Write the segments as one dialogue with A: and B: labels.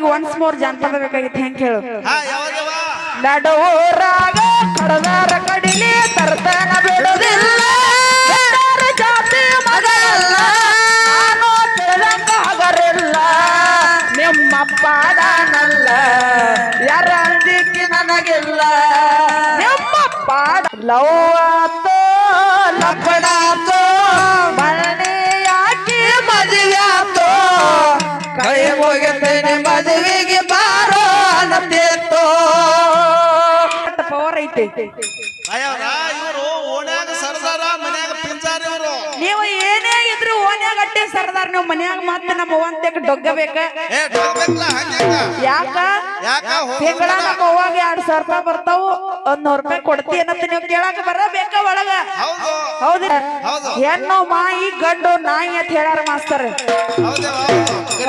A: ಮಕ್ಕಳಿಗೆ once more ಜಾನಪದ ಬೇಕಾಗಿತ್ತು ಹೆಂಗ್
B: ಯಾವ
A: ನಡುವರಾಗ ಕಡದಾರ ಕಡಿಲಿ ತರ್ತಾನ ಬಿಡುದಿಲ್ಲ. ಎಲ್ಲರ ಜಾತಿ ಮಗಲ್ಲ ನಾನು ತಿಳಿದಂಗ ಹಗರಿಲ್ಲ ನಿಮ್ಮ ಪಾಡನಲ್ಲ ಯಾರ ಅಂಜಿಕೆ ನನಗಿಲ್ಲ. ನಿಮ್ಮ ಪಾಡ ಲವ್
B: ಅಯ್ಯವ್ರ ಇವರು ಓಣ್ಯಾಗ ಸರ್ದಾರ ಮನ್ಯಾಗ ಪಿಂಜಾರ ಇವರು.
A: ನೀವು ಏನೇ ಇದ್ರು ಓನ್ಯಾಗ ಅಟ್ಟೆ ಸರ್ದಾರ್ ನೀವು ಮನ್ಯಾಗ ಮತ್ತೆ ನಮ್ಮ ಒಂದಕ್ಕೆ ಡೊಗ್ಗಬೇಕ
B: ಏ
A: ಯಾಕ?
B: ಯಾಕ?
A: ತಿಂಗಳ ನಮ್ಮ ಅವ್ವಾಗ ಎರಡ್ ಸಾವಿರ ರೂಪಾಯಿ ಬರ್ತಾವು. ಒಂದ್ ನೂರ್ ರೂಪಾಯಿ ಕೊಡ್ತಿ ಅನ್ನತ್ತ ನೀವು ಕೇಳಾಕ ಬರಬೇಕ ಒಳಗ.
B: ಹೌದು.
A: ಹೆಣ್ಣು ಮಾಯಿ ಗಂಡು ನಾಯಿ ಅಂತ ಹೇಳ್ಯಾರ ಮಾಸ್ತರ್.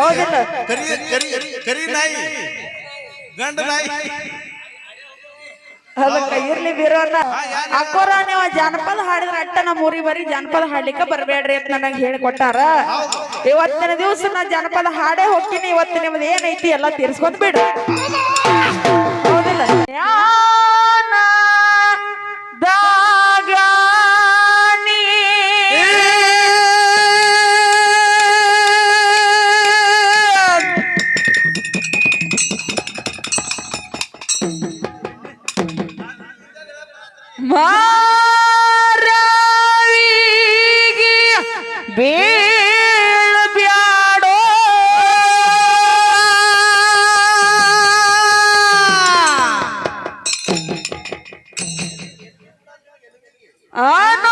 A: ಹೌದಿಲ್ಲ?
B: ಕರಿ ಕರಿ ಕರಿ ನಾಯಿ. ಗಂಡ ನಾಯಿ.
A: ಅದಕ್ಕ ಇರ್ಲಿ ಬೀರೋನ ಅಕ್ಕೋರ ನೀವು ಜಾನಪದ ಹಾಡಿದ್ರ ಅಟ್ಟ ನಮ್ಮ ಊರಿಗೆ ಬರೀ ಜಾನಪದ ಹಾಡ್ಲಿಕ್ಕೆ ಬರಬೇಡ್ರಿ ಅಂತ ನನಗೆ ಹೇಳಿಕೊಟ್ಟಾರ. ಇವತ್ತಿನ ದಿವಸ ನಾ ಜಾನಪದ ಹಾಡೇ ಹೋಗ್ತೀನಿ. ಇವತ್ತು ನಿಮ್ದು ಏನೈತಿ ಎಲ್ಲ ತೀರ್ಸ್ಕೊಂಡ್ ಬಿಡ್ರಿ. ಹೌದಿಲ್ಲ? ಆ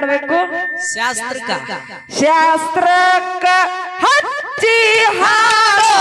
A: ಮಾಡ್ಬೇಕು
C: ಶಾಸ್ತ್ರಕ್ಕ
A: ಶಾಸ್ತ್ರಕ್ಕ ಹಚ್ಚಿ ಹಾಡೋ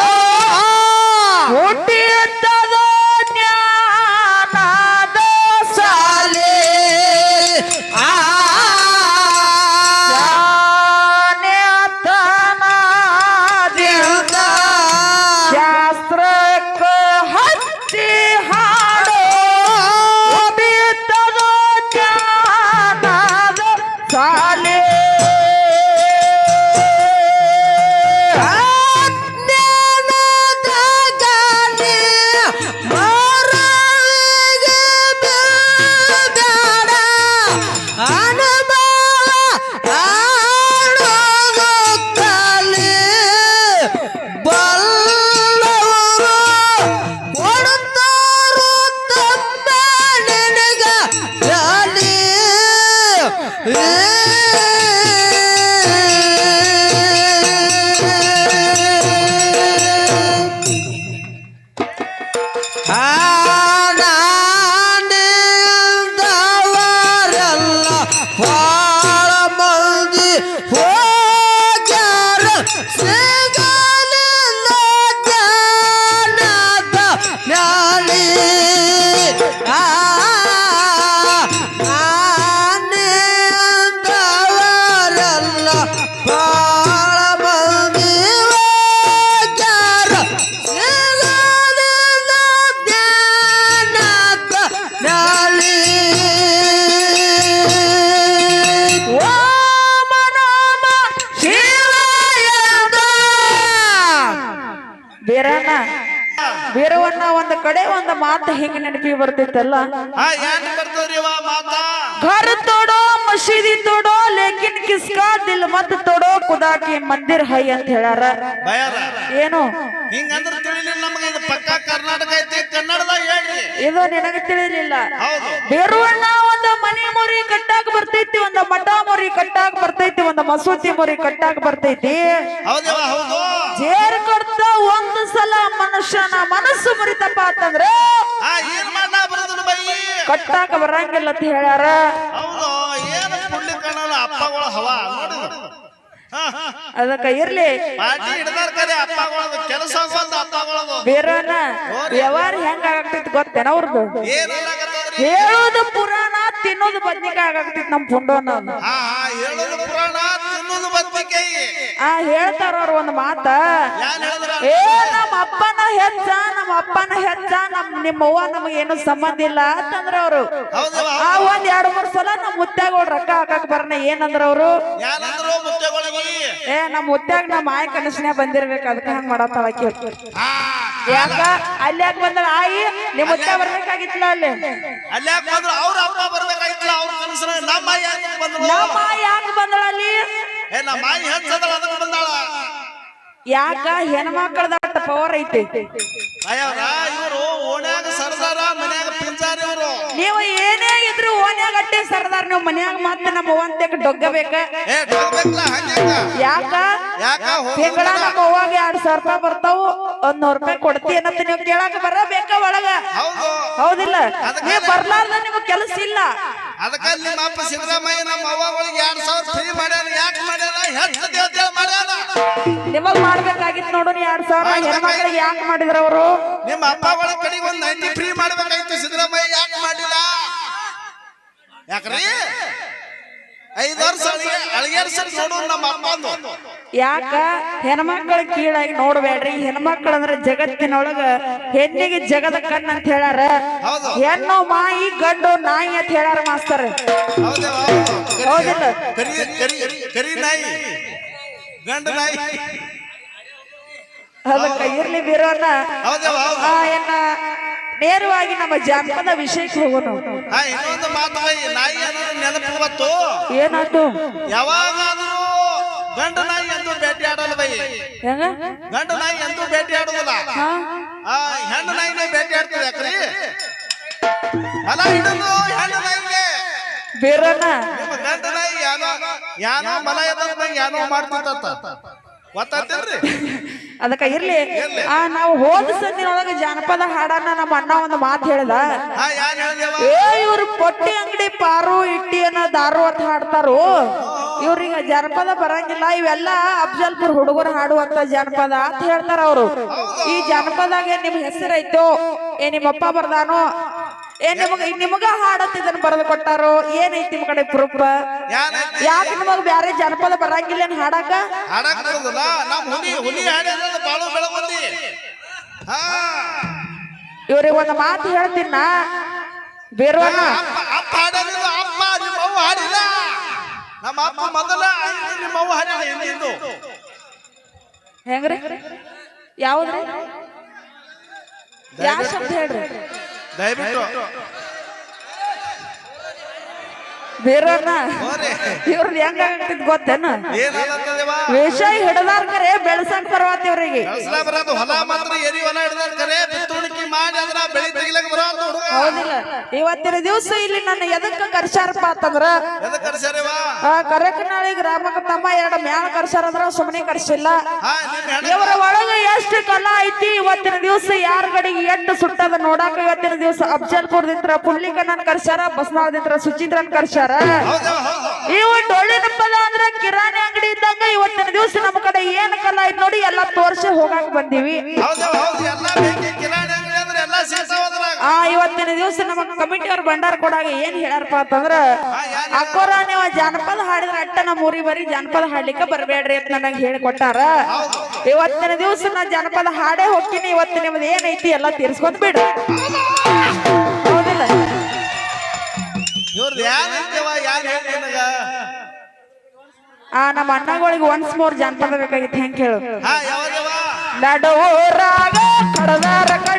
A: ಕಡೆ ಒಂದ್ ಮಾತು ಹಿಂಗ ನೆನಪಿ ಬರ್ತೈತಲ್ಲ
B: ಹಾ ಏನ್ ಬರ್ತದ್ರಿ ಇವ ಮಾತಾ
A: घर तोड़ो मशीदी तोड़ो लेकिन किसका दिल मत तोड़ो खुदा की मंदिर है ಅಂತ ಹೇಳ್ಯಾರ
B: ಭಯರ
A: ಏನು
B: ಹಿಂಗಂದ್ರ ತಿಳಿಲಿಲ್ಲ ನಮಗೆ ಇದು ಪಕ್ಕ ಕರ್ನಾಟಕ ಐತಿ ಕನ್ನಡದಾಗ ಹೇಳ್ರಿ
A: ಇದು ನಿನಗೆ ತಿಳಿಲಿಲ್ಲ
B: ಹೌದು
A: ಬೇರುವಣ್ಣ ಒಂದ ಮನೆ ಮುರಿ ಕಟ್ಟಾಕ ಬರ್ತೈತಿ ಒಂದ ಮಠ ಮುರಿ ಕಟ್ಟಾಕ ಬರ್ತೈತಿ ಒಂದ ಮಸೂತಿ ಮುರಿ ಕಟ್ಟಾಕ ಬರ್ತೈತಿ
B: ಹೌದವ ಹೌದು
A: ಜೇರ್ ಕಡ್ತ ಒಂದು ಸಲ ಮನುಷ್ಯನ ಮನಸ್ಸು ಮುರಿತಪ್ಪ ಅಂತಂದ್ರ
B: ಹಾ ಏನ್ ಮಾಡ ಬರೋದ್ರ ಬೈ
A: ಕಟ್ಟಾಕ ಬರಂಗಿಲ್ಲ ಅಂತ ಹೇಳ್ಯಾರ
B: ಹೌದು ಏನು ಪುಣ್ಯ ಕಾಣಲ್ಲ ಅಪ್ಪಗಳ ಹವಾ ನೋಡಿದ್ರು ಹಾ ಹಾ
A: ಅದಕ್ಕ ಇರ್ಲಿ
B: ಪಾರ್ಟಿ ಹಿಡ್ದಾರ ಕರೆ ಅಪ್ಪಗಳದು ಕೆಲಸ ಬಂದ ಅಪ್ಪಗಳದು
A: ಬೇರಣ್ಣ ವ್ಯವಹಾರ ಹೆಂಗ ಆಗತೈತಿ ಗೊತ್ತೇನ ಅವ್ರದ್ದು
B: ಏನಾಗತ್ತದ್ರಿ
A: ಹೇಳೋದು ಪುರಾಣ ತಿನ್ನೋದು ಬದ್ನಿಕಾಯಿ ನಮ್ಮ ನಮ್ ಪುಂಡೋನ
B: ಹಾ ಹಾ ಹೇಳೋದು ಪುರಾಣ ತಿನ್ನೋದು ಬದ್ನಿಕಾಯಿ.
A: ಆ ಹೇಳ್ತಾರ ಅವ್ರ ಒಂದ್ ಮಾತ. ಏ ನಮ್ಮ ಅಪ್ಪನ ಹೆಚ್ಚ ನಮ್ಮ ಅಪ್ಪನ ಹೆಚ್ಚ ನಮ್ ನಿಮ್ಮ ಅವ್ವ ನಮಗೆ ಏನು ಸಂಬಂಧ ಇಲ್ಲ ಅಂತಂದ್ರ ಅವ್ರು. ಆ ಒಂದ್ ಎರಡ್ ಮೂರ್ ಸಲ ನಮ್ ಮುತ್ಯಾಗ ರೊಕ್ಕ ಹಾಕಕ್ ಬರ್ನ ಏನಂದ್ರ ಅವರು? ಏ ನಮ್ ಮುತ್ಯಾಗ ನಮ್ಮ ಆಯ್ ಕನಸನೇ ಬಂದಿರ್ಬೇಕು ಅದಕ್ಕೆ ಹಂಗ ಮಾಡತ್ತಾಳ ಯಾಕ ಅಲ್ಲಿ ಯಾಕೆ? ಬಂದ್ರ ಆಯಿ ನಿಮ್ ಮುತ್ಯ ಬರ್ಬೇಕಾಗಿತ್ತಲ್ಲ ಅಲ್ಲಿ?
B: ಅಲ್ಲಿ ಯಾಕೆ ಬಂದ್ರು ಅವ್ರ ಅಪ್ಪ ಅವ್ರ ಕನಸನ ನಮ್ಮ ಯಾಕೆ ಬಂದ್ರು?
A: ನಮ್ಮ ಯಾಕೆ ಬಂದಳ ಅಲ್ಲಿ?
B: ಏ ನಮ್ಮ ಮಾಯಿ ಹೆಚ್ಚದಳ ಅದಕ್ಕೆ ಬಂದಾಳ.
A: ಯಾಕ? ಹೆಣ್ಮಕ್ಳದ ಪವರ್ ಐತಿ.
B: ಅಯ್ಯವ್ರ ಇವರು ಓಣ್ಯಾಗ ಸರ್ದಾರ ಮನ್ಯಾಗ ಪಿಂಜಾರ ಇವರು.
A: ನೀವು ಅಟ್ಟೆ ಸರ್ದಾರ್ ನೀವು ಮನ್ಯಾಗ ಮತ್ತೆ ನಮ್ಮ ಅವ್ವಂತೆಕ್ ಡೊಗ್ಗಬೇಕ?
B: ಏ ಹೋಗ್ಬೇಕಲ್ಲ ಹಂಗ
A: ಯಾಕ?
B: ಯಾಕ?
A: ತಿಂಗಳ ನಮ್ಮ ಅವ್ವಾಗ ಎರಡ್ ಸಾವಿರ ರೂಪಾಯಿ ಬರ್ತಾವು ಒಂದ್ ನೂರ್ ರೂಪಾಯಿ ಕೊಡ್ತಿ ಅನ್ನತ್ತ ನೀವು ಕೇಳಾಕ ಬರಬೇಕ ಒಳಗ?
B: ಹೌದು.
A: ಹೌದಿಲ್ಲ? ನೀವ್ ಬರ್ಲಾರ್ದ ನಿಮ್ಗೆ ಕೆಲಸ ಇಲ್ಲ.
B: ಅದಕ್ಕ ನಿಮ್ಮ ಅಪ್ಪ ಸಿದ್ದರಾಮಯ್ಯ ನಮ್ಮ ಅವ್ವಗಳಿಗೆ ಎರಡ್ ಸಾವಿರ ಫ್ರೀ ಮಾಡ್ಯಾನ ಯಾಕೆ ಮಾಡ್ಯಾನ ಹೆಚ್ಚು ದೇವತೆ ಮಾಡ್ಯಾನ
A: ನಿಮಗ್ ಮಾಡ್ಬೇಕಾಗಿತ್ತು ನೋಡು ಎರಡ್ ಸಾವಿರ ಹೆಣ್ಮಕ್ಳಿಗೆ ಯಾಕೆ ಮಾಡಿದ್ರ ಅವರು
B: ನಿಮ್ಮ ಅಪ್ಪಗಳ ಕಡೆಗೆ ಒಂದ್ ನೈಂಟಿ ಫ್ರೀ ಮಾಡ್ಬೇಕಾಯ್ತು ಸಿದ್ದರಾಮಯ್ಯ. ಯಾಕೆ ಮಾಡಿಲ್ಲ? ಯಾಕ್ರಿ? ಸಲ ನಮ್ಮ
A: ಯಾಕ? ಹೆಣ್ಮಕ್ಳ ಕೀಳಾಗಿ ನೋಡ್ಬೇಡ್ರಿ. ಹೆಣ್ಮಕ್ಳ ಅಂದ್ರೆ ಜಗತ್ತಿನೊಳಗ ಹೆಣ್ಣಿಗೆ ಜಗದ ಕಣ್ಣ ಅಂತ ಹೇಳ್ಯಾರ.
B: ಹೌದು.
A: ಹೆಣ್ಣು ಮಾಯಿ ಗಂಡು ನಾಯಿ ಅಂತ ಹೇಳ್ಯಾರ ಮಾಸ್ತರ್.
B: ಹೌದಾ. ಹೌದು. ಕರಿ-
A: ಹೌದಿಲ್ಲ?
B: ಕರಿ ಕರಿ ಕರಿ ನಾಯಿ. ಗಂಡ ನಾಯಿ.
A: ಅದಕ್ಕ ಇರ್ಲಿ ಎನ್ನ ನೇರವಾಗಿ ನಮ್ಮ ಜಾನಪದ ವಿಷಯಕ್ಕೆ ಹೋಗೋಣ.
B: ಹಾ ಇನ್ನೊಂದು ಮಾತು ಬೈ ನಾಯಿ ಅನ್ನೋದು ನೆನಪು ಇವತ್ತು
A: ಏನಾಯ್ತು?
B: ಯಾವಾಗಾದ್ರೂ ಗಂಡ ನಾಯಿ ಎಂದು ಭೇಟಿ ಆಡಲ್ಲ ಬೈ.
A: ಹೆಂಗ?
B: ಗಂಡ ನಾಯಿ ಎಂದು ಭೇಟಿ ಆಡೋದಿಲ್ಲ
A: ಹಾ.
B: ಆ ಹೆಣ್ಣು ನಾಯಿನೇ ಭೇಟಿ ಆಡ್ತದೆ ಯಾಕ್ರಿ? ಹೊಲ ಹಿಡಿದು ಹೆಣ್ಣು ನಾಯಿಗೆ.
A: ಬೀರೋಣ
B: ನಿಮ್ಮ ಗಂಡ ನಾಯಿ ಯಾನೋ ಯಾನೋ ಮಲ ಎದ್ದಂಗ ಯಾನೋ ಮಾಡ್ತಿತ್ತ ಗೊತ್ತಾತಿಲ್ರಿ
A: ಅದಕ್ಕ ಇರ್ಲಿ. ಆ ನಾವು ಹೋದ ಸಂದಿನೊಳಗ ಜಾನಪದ ಹಾಡನ್ನ ನಮ್ಮ ಅಣ್ಣ ಒಂದು ಮಾತು ಹೇಳ್ದ.
B: ಹಾ ಯಾನ್ ಹೇಳ್ದೇವ?
A: ಏ ಇವ್ರು ಪೊಟ್ಟಿ ಅಂಗಡಿ ಪಾರು ಇಟ್ಟಿ ಅನ್ನೋ ದಾರು ಅಂತ ಹಾಡ್ತಾರು? ಇವ್ರಿಗೆ ಜನಪದ ಬರಂಗಿಲ್ಲ. ಇವೆಲ್ಲ ಅಫ್ಜಲ್ಪುರ್ ಹುಡುಗರು ಹಾಡುವಂತ ಜನಪದ ಅಂತ ಹೇಳ್ತಾರ ಅವರು. ಈ ಜನಪದಾಗ ನಿಮ್ ಹೆಸರೈತೋ? ಏ ನಿಮ್ಮಪ್ಪ ಬರ್ದಾನೋ? ಏ ನಿಮಗ ನಿಮಗ ಹಾಡತ್ ಇದನ್ನ ಬರೆದು ಕೊಟ್ಟಾರೋ? ಏನೈತಿ ನಿಮ್ ಕಡೆ ಪ್ರೂಫ್ ಯಾಕೆ ನಿಮಗ್ ಬ್ಯಾರೆ ಜನಪದ ಬರಂಗಿಲ್ಲ ಏನ್ ಹಾಡಾಕ?
B: ಹಾಡಕ್ ಬರೋದಿಲ್ಲ ನಮ್ ಹುಲಿ ಹುಲಿ ಹಾಡಿದ್ರೆ ಬಾಳು ಬೆಳಗೊಂದಿ ಹಾ.
A: ಇವ್ರಿಗೆ ಒಂದು ಮಾತು ಹೇಳ್ತೀನ ನಾ. ಬೇರವನ್ನ
B: ಅಪ್ಪ ಅಪ್ಪ ನಿಮ್ಮ ಅವ್ವ ಹಾಡಿಲ್ಲ. ನಮ್ಮ ಅಪ್ಪ ಮೊದಲ ಐದು ನಿಮ್ಮ ಅವ್ವ ಹಾಡಿಲ್ಲ ಹಿಂದಿಂದು
A: ಹೆಂಗ್ರಿ? ಯಾವ್ದ್ರಿ? ಯಾವ ಶಬ್ದ ಹೇಳ್ರಿ?
B: ದಯವಿಟ್ಟು.
A: ಬೇರವ್ರನ್ನ
B: ಹೋರಿ.
A: ಇವ್ರದ್ದು ಹೆಂಗ ಆಗ್ತಿದ್ ಗೊತ್ತೇನು?
B: ಏನಾಗತ್ತದೇವ
A: ವಿಷ ಹಿಡದಾರ್ ಕರೆ ಬೆಳ್ಸಕ್ ಬರವಾತ ಇವ್ರಿಗೆ.
B: ಹೊಲ ಮಾತ್ರ ಎರಿ ಹೊಲ ಹಿಡಿದಾರ
A: ಹೌದಿಲ್ಲ. ಇವತ್ತಿನ ದಿವಸ ಇಲ್ಲಿ ನನ್ನ ಎದಕ್ಕ ಕರ್ಸಾರಪ್ಪ ಅಂತಂದ್ರ? ಕರಕನಾಳಿ ಗ್ರಾಮಕ್ಕ ತಮ್ಮ ಎರಡು ಮ್ಯಾಲ ಕರ್ಸಾರಂದ್ರ ಸುಮ್ಮನೆ ಕರ್ಸಿಲ್ಲ. ಇವರ ಒಳಗೆ ಎಷ್ಟು ಕಲಾ ಐತಿ ಇವತ್ತಿನ ದಿವಸ? ಯಾರ ಕಡೆಗೆ ಎಷ್ಟು ಸುಟ್ಟದ ನೋಡಾಕ ಇವತ್ತಿನ ದಿವಸ? ಅಫ್ಜಲ್ಪುರದಿಂದ ಪುಳ್ಳಿಕಣ್ಣನ್ ಕರ್ಸ್ಯಾರ ಬಸ್ನಾಳದಿಂದ ಸುಚೀಂದ್ರನ್ ಕರ್ಸ್ಯಾರ.
B: ಕರ್ಸಾರ
A: ಇವ ಪದ ಅಂದ್ರ ಕಿರಾಣಿ ಅಂಗಡಿ ಇದ್ದಂಗ ಇವತ್ತಿನ ದಿವಸ ನಮ್ಮ ಕಡೆ ಏನ್ ಕಲಾ ಐತಿ ನೋಡಿ ಎಲ್ಲಾ ತೋರ್ಸಿ ಹೋಗಾಕ ಬಂದೀವಿ. ಆ ಇವತ್ತಿನ ದಿವಸ ನಮ್ಮ ಕಮಿಟಿ ಅವ್ರ ಭಂಡಾರ ಕೊಡಾಗ ಏನ್ ಹೇಳ್ಯಾರಪ್ಪ ಅಂತಂದ್ರ ಅಕ್ಕೋರ ನೀವು ಜಾನಪದ ಹಾಡಿದ್ರ ಅಟ್ಟ ನಮ್ಮ ಊರಿ ಬರೀ ಜಾನಪದ ಹಾಡ್ಲಿಕ್ಕೆ ಬರಬೇಡ್ರಿ ಅಂತ ನನಗೆ ಹೇಳಿಕೊಟ್ಟಾರ. ಇವತ್ತಿನ ದಿವಸ ನಾ ಜಾನಪದ ಹಾಡೇ ಹೋಗ್ತೀನಿ ಇವತ್ತು ನಿಮ್ದು ಏನೈತಿ ಎಲ್ಲ ತೀರ್ಸ್ಕೊಂಡ್ ಬಿಡ್ರಿ ಹೌದಿಲ್ಲ?
B: ಹೇಳಿ
A: ಆ ನಮ್ಮ ಅಣ್ಣಗಳಿಗೆ ಒನ್ಸ್ ಮೋರ್ ಜಾನಪದ ಬೇಕಾಗಿತ್ತು ಹೆಂಗ್ ಹೇಳು
B: ಹಾ
A: ರಾಗ ಕಡದಾರ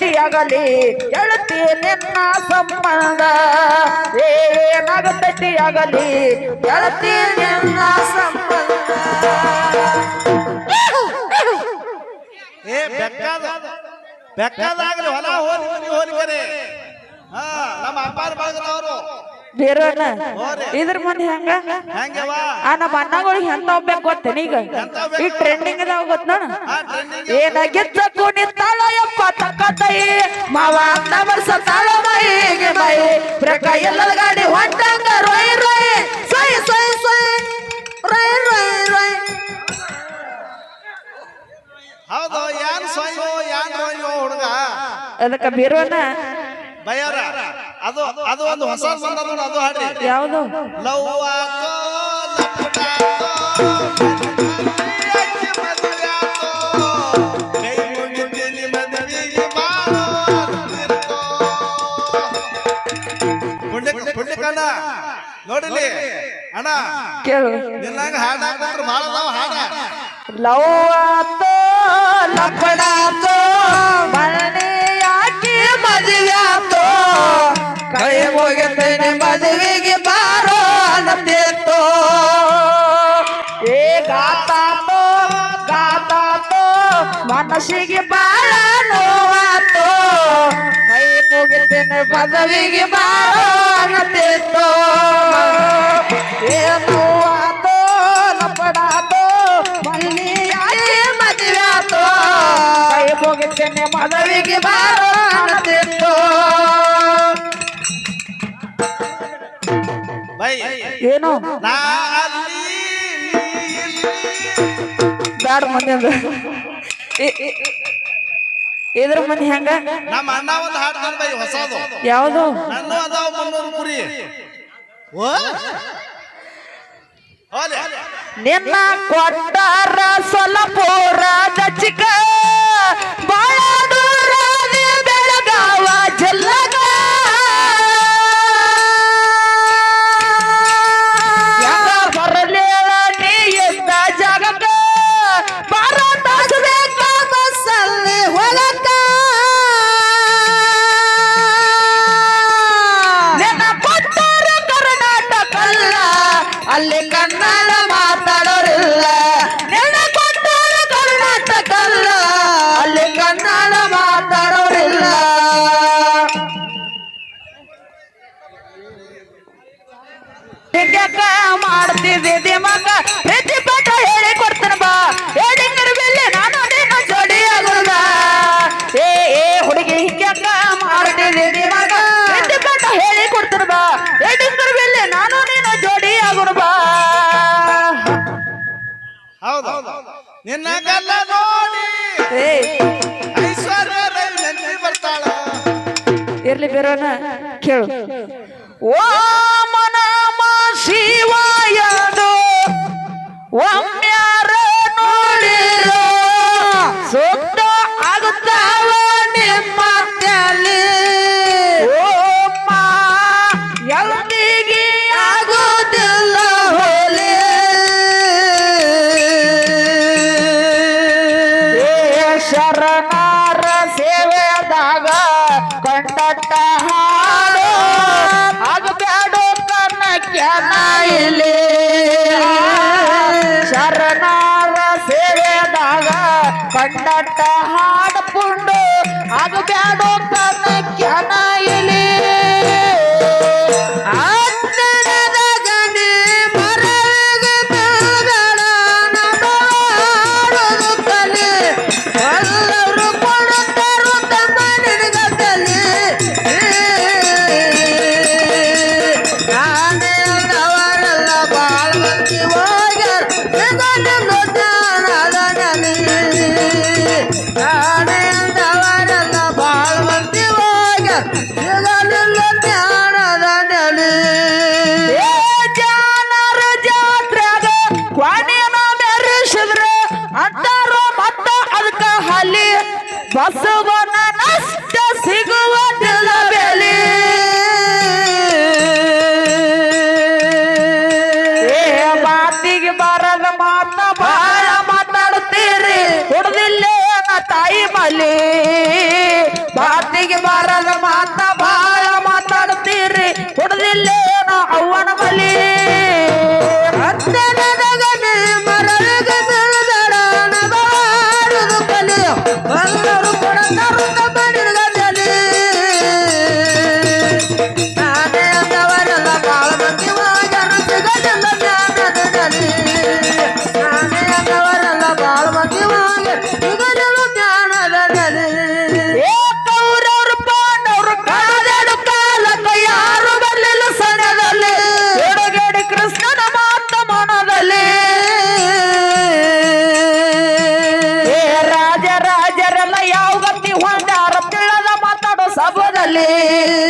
A: ಆಗಲಿ ಗೆಳತಿ ನಿನ್ನ ಸಂಬಂಧ. ಏನಾಗತೈತಿ ಬೆಟ್ಟಿಯಾಗಲಿ ಗೆಳತಿ ನಿನ್ನ ಸಂಬಂಧ.
B: ಏ, ಬೆಕ್ಕಾದ, ಬೆಕ್ಕಾದಾಗ್ಲಿ ಹೊಲ ಹೋಲಿ ಹೋಲಿ ಹೋಲಿಕರೆ. ಹಾ, ನಮ್ಮ ಅಪ್ಪಾರ ಬಳಗದವರು
A: ಬೇರೆಯವ್ರನ್ನ? ಇದ್ರ ಮುಂದೆ ಹೆಂಗ?
B: ಹೆಂಗವ
A: ಆ ನಮ್ಮ ಅಣ್ಣಗಳಿಗೆ ಎಂತ ಹೋಗ್ಬೇಕು ಗೊತ್ತೇನ ಈಗ? ಈ ಟ್ರೆಂಡಿಂಗ್ ಇದಾವ ಗೊತ್ತ ನೋಡ.
B: ಆ ಟ್ರೆಂಡಿಂಗ್
A: ಏನಾಗಿದ್ದ ಕುಣಿತಾಳ ಯಪ್ಪ ತಕ್ಕ ತೈ ಮಾವ ಅಂತ ಬರ್ಸತಾಳ ಮೈಗೆ ಮೈ ಬ್ರೇಕ ಎಲ್ಲದ ಗಾಡಿ ಹೊಟ್ಟಂಗ ರೊಯ್ ರೊಯ್. ಸೊಯ್ ಸೊಯ್ ಸೊಯ್. ರೊಯ್ ರೊಯ್ ರೊಯ್.
B: ಹೌದು ಯಾನ್ ಸೊಯ್ಯೋ ಯಾನ್ ರೊಯ್ಯೋ ಹುಡುಗ.
A: ಅದಕ್ಕೆ ಬೀರೋನ
B: ಬಯ್ಯಾರ ಅದು ಅದು ಒಂದು ಹೊಸ ಬಂದ ನೋಡು ಅದು ಹಾಡಿ
A: ಯಾವುದು?
B: ಲವ್ ಆತೋ ನೋಡಿಲಿ. ಅಣ್ಣ
A: ಕೇಳು.
B: ನಿನ್ನಂಗ ಹಾಡ. ಹಾಡ
A: ಲವ್ ಆತೋ ಮನಸ್ಸಿಗೆ ಬಾಳ ನೋವಾತೋ ಕೈ ಮುಗಿತೇನೆ ಮದುವೆಗೆ ಬಾರೋ ಅನ್ನತಿತ್ತು ಏನು ಆತೋ ಲಪಡಾತೋ ಮಲ್ಲಿ ಯಾಕೆ ಮದುವೆ ಆತೋ ಕೈ ಮುಗಿತೇನೆ ಮದುವೆಗೆ ಬಾರೋ ಅನ್ನತಿತ್ತು
B: ಬೈ
A: ಏನು
B: ನಾ ಅಲ್ಲಿ ನೀ ಇಲ್ಲಿ.
A: ಬ್ಯಾಡ ಮಂದಿ ಅಂದ ಇ- ಇ- ಇದ್ರ ಮಂದಿ ಹೆಂಗ
B: ನಮ್ಮ ಅಣ್ಣ ಒಂದು ಹಾಡ್ತಾನೆ ಬೈ ಹೊಸದು
A: ಯಾವುದು
B: ನನ್ನ ಅದಾವ ಮುನ್ನೂರು ಕುರಿ ಓ
A: ನಿನ್ನ ಕೊಟ್ಟಾರ ಸೊಲಪುರ ಚಿಕ್ಕ
B: ನಿನ್ನ ಕಲ್ಲ ನೋಡಿ ಐಶ್ವರ್ಯ ರೈ ಬರ್ತಾಳ.
A: ಇರ್ಲಿ ಬೇರೋಣ ಕೇಳು. ಓ ಮನ ಶಿವಾಯದು ಓಂ சேவையாக கண்ட Basıl চলে